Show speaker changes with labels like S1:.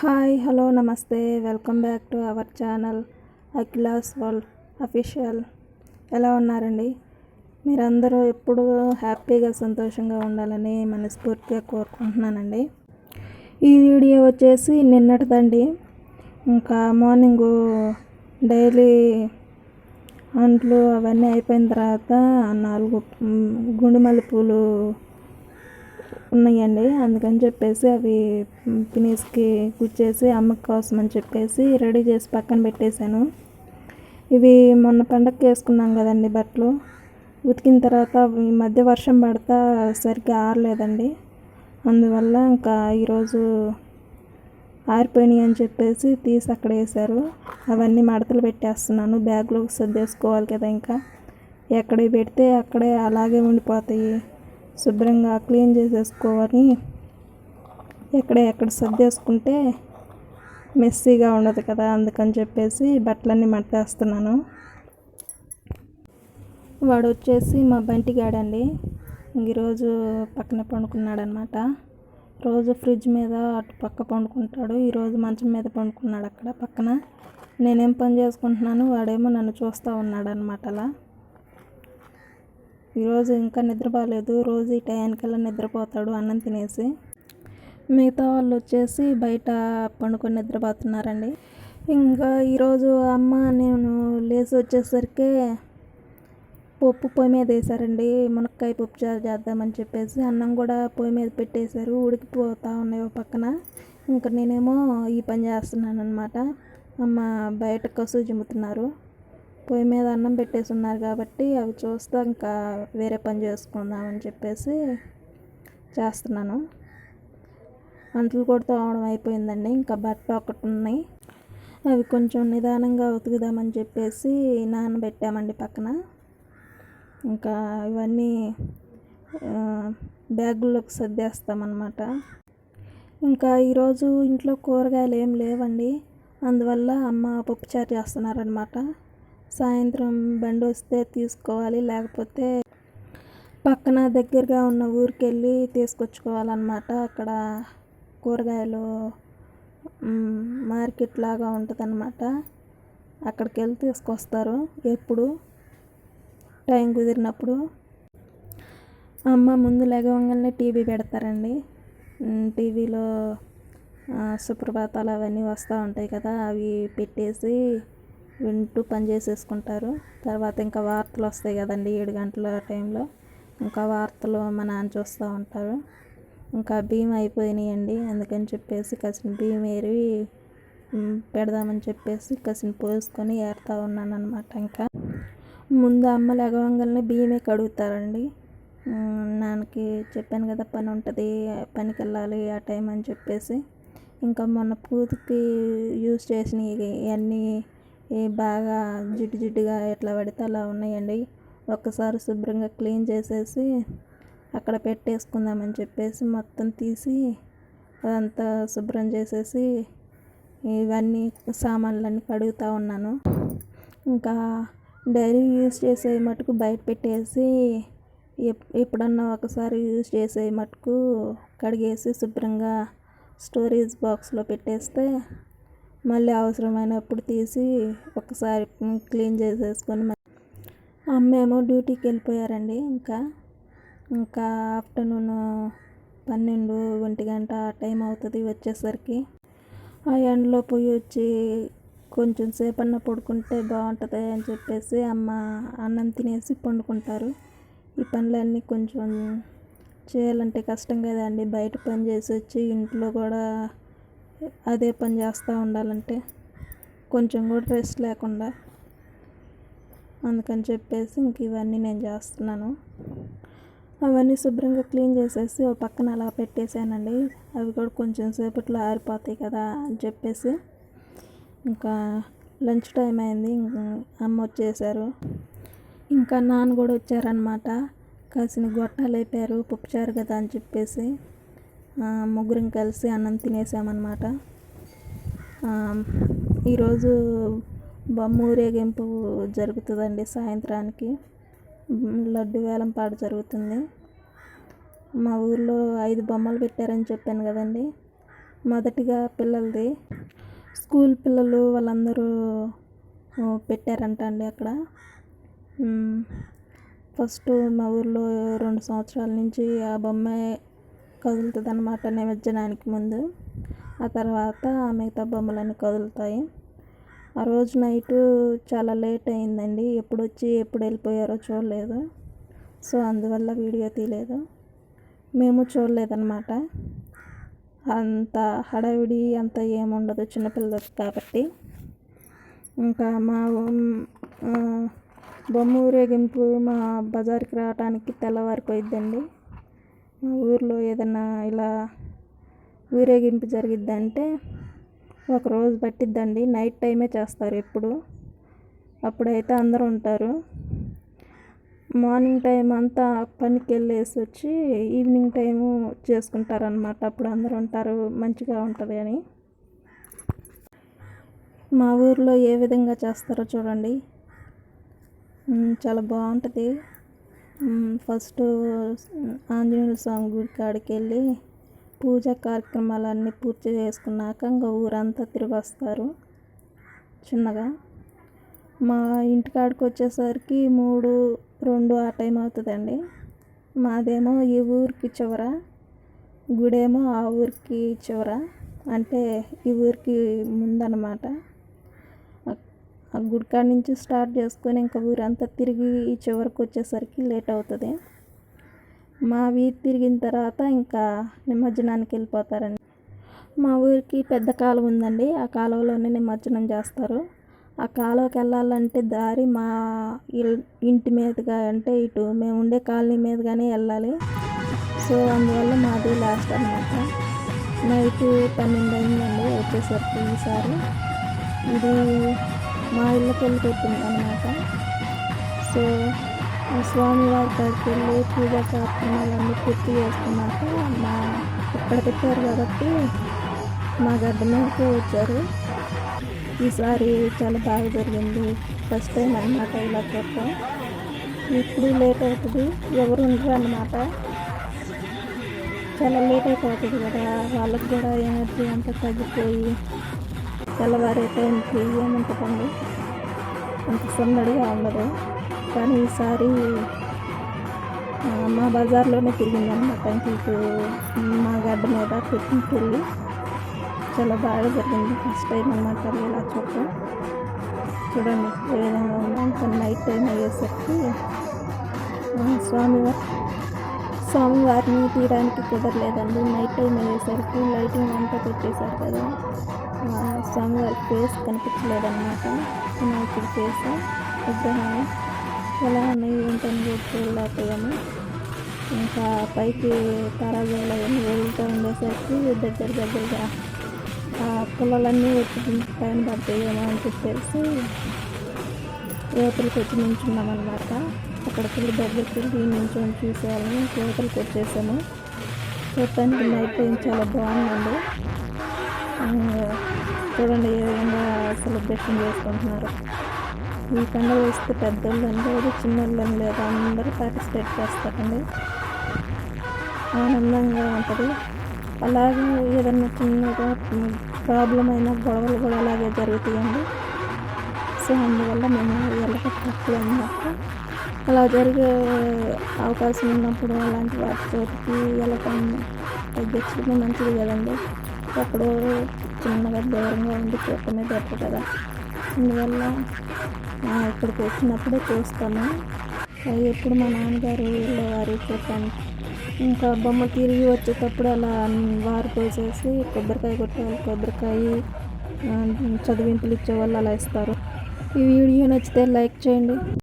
S1: Hi hello నమస్తే. Welcome back to our channel Akhila's world official. ఎలా ఉన్నారండి? మీరందరూ ఎప్పుడూ హ్యాపీగా సంతోషంగా ఉండాలని మనస్ఫూర్తిగా కోరుకుంటున్నానండి. ఈ వీడియో వచ్చేసి నిన్నటిదండి. ఇంకా మార్నింగ్ డైలీ అంట్లు అవన్నీ అయిపోయిన తర్వాత నాలుగు మ్, పూలు ఉన్నాయండి. అందుకని చెప్పేసి అవి పినీస్కి గుచ్చేసి అమ్మకి కోసం అని చెప్పేసి రెడీ చేసి పక్కన పెట్టేశాను. ఇవి మొన్న పండగకి వేసుకున్నాం కదండి బట్టలు. ఉతికిన తర్వాత ఈ మధ్య వర్షం పడతా సరిగ్గా ఆరలేదండి. అందువల్ల ఇంకా ఈరోజు ఆరిపోయినాయి అని చెప్పేసి తీసి అక్కడ వేశారు. అవన్నీ మడతలు పెట్టేస్తున్నాను. బ్యాగ్లో సర్దేసుకోవాలి కదా ఇంకా. ఎక్కడికి పెడితే అక్కడే అలాగే ఉండిపోతాయి. శుభ్రంగా క్లీన్ చేసేసుకోవాలి. ఎక్కడ ఎక్కడ సర్దేసుకుంటే మెస్సీగా ఉండదు కదా అందుకని చెప్పేసి బట్టలన్నీ మడతేస్తున్నాను. వాడు వచ్చేసి మా బంటిగాడండి. ఈరోజు పక్కన పండుకున్నాడనమాట. రోజు ఫ్రిడ్జ్ మీద అటు పక్క పండుకుంటాడు ఈరోజు మంచం మీద పండుకున్నాడు అక్కడ పక్కన. నేనేం పని చేసుకుంటున్నాను వాడేమో నన్ను చూస్తూ ఉన్నాడనమాట అలా. ఈరోజు ఇంకా నిద్రపోలేదు. రోజు ఈ టయానికల్లా నిద్రపోతాడు అన్నం తినేసి. మిగతా వాళ్ళు వచ్చేసి బయట పండుకొని నిద్రపోతున్నారండి. ఇంకా ఈరోజు అమ్మ నేను లేచి వచ్చేసరికి పప్పు పొయ్యి మీద వేసారండి. మునక్కాయ పప్పు చారు చేద్దామని చెప్పేసి అన్నం కూడా పొయ్యి మీద పెట్టేశారు. ఉడికిపోతూ ఉన్నాయి పక్కన. ఇంకా నేనేమో ఈ పని చేస్తున్నాను అనమాట అమ్మ బయట కసు చిమ్ముతున్నారు పొయ్యి మీద అన్నం పెట్టేసి ఉన్నారు కాబట్టి అవి చూస్తే ఇంకా వేరే పని చేసుకుందామని చెప్పేసి చేస్తున్నాను. అంట్లు కూడా తోమడం అయిపోయిందండి. ఇంకా బట్టలు ఒకటి ఉన్నాయి. అవి కొంచెం నిదానంగా ఉతుకుదామని చెప్పేసి నానబెట్టామండి పక్కన. ఇంకా ఇవన్నీ బ్యాగుల్లోకి సర్దేస్తామన్నమాట. ఇంకా ఈరోజు ఇంట్లో కూరగాయలు ఏం లేవండి. అందువల్ల అమ్మ పప్పుచారు చేస్తున్నారనమాట సాయంత్రం బండి వస్తే తీసుకోవాలి లేకపోతే పక్కన దగ్గరగా ఉన్న ఊరికి వెళ్ళి తీసుకొచ్చుకోవాలన్నమాట. అక్కడ కూరగాయలు మార్కెట్ లాగా ఉంటుంది అక్కడికి వెళ్ళి తీసుకొస్తారు ఎప్పుడు టైం కుదిరినప్పుడు. అమ్మ ముందు లెగవంగానే టీవీ పెడతారండి. టీవీలో సుప్రభాతాలు అవన్నీ వస్తూ ఉంటాయి కదా అవి పెట్టేసి వింటూ పని చేసేసుకుంటారు. తర్వాత ఇంకా వార్తలు వస్తాయి కదండి ఏడు గంటల టైంలో. ఇంకా వార్తలు మా నాన్న చూస్తూ ఉంటారు. ఇంకా బియ్యం అయిపోయినాయండి అందుకని చెప్పేసి కసిన బియ్యం ఏరి పెడదామని చెప్పేసి కసిన పోసుకొని ఏరుతూ ఉన్నాను అనమాట ఇంకా. ముందు అమ్మ లెగవంగానే బియ్యమే కడుగుతారండి. నాన్నకి చెప్పాను కదా పని ఉంటుంది పనికి వెళ్ళాలి ఆ టైం అని చెప్పేసి. ఇంకా మొన్న పూతకి యూస్ చేసినవి ఇవన్నీ ఈ బాగా జిడ్డు జిడ్డుగా ఎట్లా పడితే అలా ఉన్నాయండి. ఒక్కసారి శుభ్రంగా క్లీన్ చేసేసి అక్కడ పెట్టేసుకుందామని చెప్పేసి మొత్తం తీసి అదంతా శుభ్రం చేసేసి ఇవన్నీ సామాన్లన్నీ కడుగుతూ ఉన్నాను. ఇంకా డైలీ యూస్ చేసే మటుకు బయట పెట్టేసి ఎప్ ఎప్పుడన్నా ఒకసారి యూస్ చేసే మటుకు కడిగేసి శుభ్రంగా స్టోరేజ్ బాక్స్లో పెట్టేస్తే మళ్ళీ అవసరమైనప్పుడు తీసి ఒకసారి క్లీన్ చేసేసుకొని అమ్మేమో డ్యూటీకి వెళ్ళిపోయారండి. ఇంకా ఇంకా ఆఫ్టర్నూన్ పన్నెండు ఒంటి గంట టైం అవుతుంది వచ్చేసరికి. ఆ ఎండలో పోయి వచ్చి కొంచెం సేపన్న పడుకుంటే బాగుంటుంది అని చెప్పేసి అమ్మ అన్నం తినేసి పండుకుంటారు. ఈ పనులన్నీ కొంచెం చేయాలంటే కష్టం కదండి. బయట పని చేసి వచ్చి ఇంట్లో కూడా అదే పని చేస్తూ ఉండాలంటే కొంచెం కూడా రెస్ట్ లేకుండా అందుకని చెప్పేసి ఇంక ఇవన్నీ నేను చేస్తున్నాను. అవన్నీ శుభ్రంగా క్లీన్ చేసేసి ఓ పక్కన అలా పెట్టేశానండి. అవి కూడా కొంచెం సేపట్లో ఆరిపోతాయి కదా అని చెప్పేసి ఇంకా లంచ్ టైం అయింది. ఇంకా అమ్మ వచ్చేసారు. ఇంకా నాన్న కూడా వచ్చారనమాట కాసిన గొట్టాలు అయిపోయారు. పప్పుచారు కదా అని చెప్పేసి. ముగ్గురం కలిసి అన్నం తినేసామన్నమాట. ఈరోజు బొమ్మ ఊరేగింపు జరుగుతుందండి సాయంత్రానికి. లడ్డు వేలం పాట జరుగుతుంది. మా ఊర్లో ఐదు బొమ్మలు పెట్టారని చెప్పాను కదండి. మొదటిగా పిల్లలది. స్కూల్ పిల్లలు వాళ్ళందరూ పెట్టారంట అండి అక్కడ. ఫస్ట్ మా ఊర్లో రెండు సంవత్సరాల నుంచి ఆ బొమ్మ కదులుతుంది అనమాట నిమజ్జనానికి ముందు. ఆ తర్వాత మిగతా బొమ్మలన్నీ కదులుతాయి. ఆ రోజు నైటు చాలా లేట్ అయిందండి. ఎప్పుడు వచ్చి ఎప్పుడు వెళ్ళిపోయారో చూడలేదు. సో అందువల్ల వీడియో తీయలేదు. మేము చూడలేదన్నమాట. అంత హడావిడి అంత ఏముండదు చిన్నపిల్లలు కాబట్టి. ఇంకా మా బొమ్మ ఊరేగింపు మా బజార్కి రావడానికి తెల్లవారిపోయిద్దండి. మా ఊర్లో ఏదైనా ఇలా ఊరేగింపు జరిగిద్దంటే ఒక రోజు పట్టిద్దండి. నైట్ టైమే చేస్తారు ఎప్పుడు. అప్పుడైతే అందరూ ఉంటారు. మార్నింగ్ టైం అంతా పనికి వెళ్ళేసి వచ్చి ఈవినింగ్ టైము చేసుకుంటారనమాట అప్పుడు అందరూ ఉంటారు మంచిగా ఉంటుంది అని. మా ఊర్లో ఏ విధంగా చేస్తారో చూడండి. చాలా బాగుంటుంది. ఫస్ట్ ఆంజనేయ స్వామి గుడి కాడికి వెళ్ళి పూజా కార్యక్రమాలన్నీ పూర్తి చేసుకున్నాక ఇంకా ఊరంతా తిరిగి వస్తారు. చిన్నగా. మా ఇంటికాడికి వచ్చేసరికి మూడు రెండు ఆ టైం అవుతుందండి. మాదేమో ఈ ఊరికి చివర గుడేమో ఆ ఊరికి చివర అంటే ఈ ఊరికి ముందనమాట ఆ గుడికాడ నుంచి స్టార్ట్ చేసుకొని ఇంకా ఊరంతా తిరిగి ఈ చివరికి వచ్చేసరికి లేట్ అవుతుంది. మా వీధి తిరిగిన తర్వాత ఇంకా నిమజ్జనానికి వెళ్ళిపోతారండి. మా ఊరికి పెద్ద కాలువ ఉందండి. ఆ కాలువలోనే నిమజ్జనం చేస్తారు. ఆ కాలువకి వెళ్ళాలంటే దారి మా ఇంటి మీదుగా అంటే ఇటు మేము ఉండే కాలనీ మీదుగానే వెళ్ళాలి. సో అందువల్ల మాది లాస్ట్ అనమాట నైట్ పన్నెండు అయిందండి వచ్చేసరికి ఈసారి. ఇది మా ఇళ్ళకి పెళ్ళి పెట్టింది అనమాట సో స్వామివారి దగ్గరికి వెళ్ళి పూజ కార్యక్రమాలన్నీ పూర్తి చేసుకున్నాక మా ఇక్కడ పెట్టారు కాబట్టి మా గడ్డ మీదకి వచ్చారు. ఈసారి చాలా బాగా జరిగింది. ఫస్ట్ టైం అనమాట ఇలా చెప్పాం ఇప్పుడు లేట్ అవుతుంది. ఎవరు ఉండరు అనమాట చాలా లేట్ అయిపోతుంది కదా. వాళ్ళకి కూడా ఎనర్జీ అంతా తగ్గిపోయి తెల్లవారే టైంకి ఏముంటుందండి? అంత సందడిగా ఉండదు. కానీ ఈసారి మా బజార్లోనే తిరిగిందనమాట. ఇంక మా గడ్డ మీద పెట్టిన వెళ్ళి చాలా బాగా జరిగింది. ఫస్ట్ టైం అనమాట ఇలా చూడటం. చూడండి ఏ విధంగా ఉందో. ఇంకా నైట్ టైం అయ్యేసరికి స్వామివారి స్వామివారిని తీయడానికి కుదరలేదండి. నైట్ టైం అయ్యేసరికి లైటింగ్ అంతా పెట్టేశారు కదా. స్వామివారి ఫేస్ కనిపించలేదన్నమాట. వినాయకుడి ఫేస్ విగ్రహాన్ని ఎలా ఉన్నాయి ఏంటని కూడా చూడలేకపోయాము ఇంకా పైకి తారాజులు అవన్నీ వెళ్తూ ఉండేసరికి దగ్గర దగ్గరగా ఆ పొలాలన్నీ వచ్చి పైన పడతాయేమో అని చెప్పేసి యువతలకు వచ్చి నించున్నామన్నమాట అక్కడికి వెళ్ళి దగ్గరికి వెళ్ళి నించుని చూసేవాళ్ళని యువతలకు వచ్చేసాము. చూడటానికి నైట్ చాలా బాగుందండి చూడండి ఏ విధంగా సెలబ్రేషన్ చేసుకుంటున్నారు. ఈ పండుగ వేస్తే పెద్దోళ్ళు అని లేదు చిన్నోళ్ళు అని లేదు అందరూ పార్టిసిపేట్ చేస్తారండి. ఆనందంగా ఉంటుంది. అలాగే ఏదన్నా చిన్నగా ప్రాబ్లం అయినా గొడవలు కూడా అలాగే జరుగుతాయండి. సో అందువల్ల మేము వెళ్ళక తక్కువ అన్నమాట అలా జరిగే అవకాశం ఉన్నప్పుడు అలాంటి వాటి చోటికి వెళ్ళటం తగ్గించడం మంచిది కదండి. అప్పుడు చిన్నగా దూరంగా ఉండి చూడటమే బెటర్ కదా. అందువల్ల ఇక్కడికి వచ్చినప్పుడే చూస్తాను ఎప్పుడు మా నాన్నగారు వెళ్ళేవారు చూస్తాను ఇంకా బొమ్మ తిరిగి వచ్చేటప్పుడు అలా వారు పోసేసి కొబ్బరికాయ కొట్టేవాళ్ళు కొబ్బరికాయ చదివింపులు ఇచ్చేవాళ్ళు అలా ఇస్తారు. ఈ వీడియో నచ్చితే లైక్ చేయండి.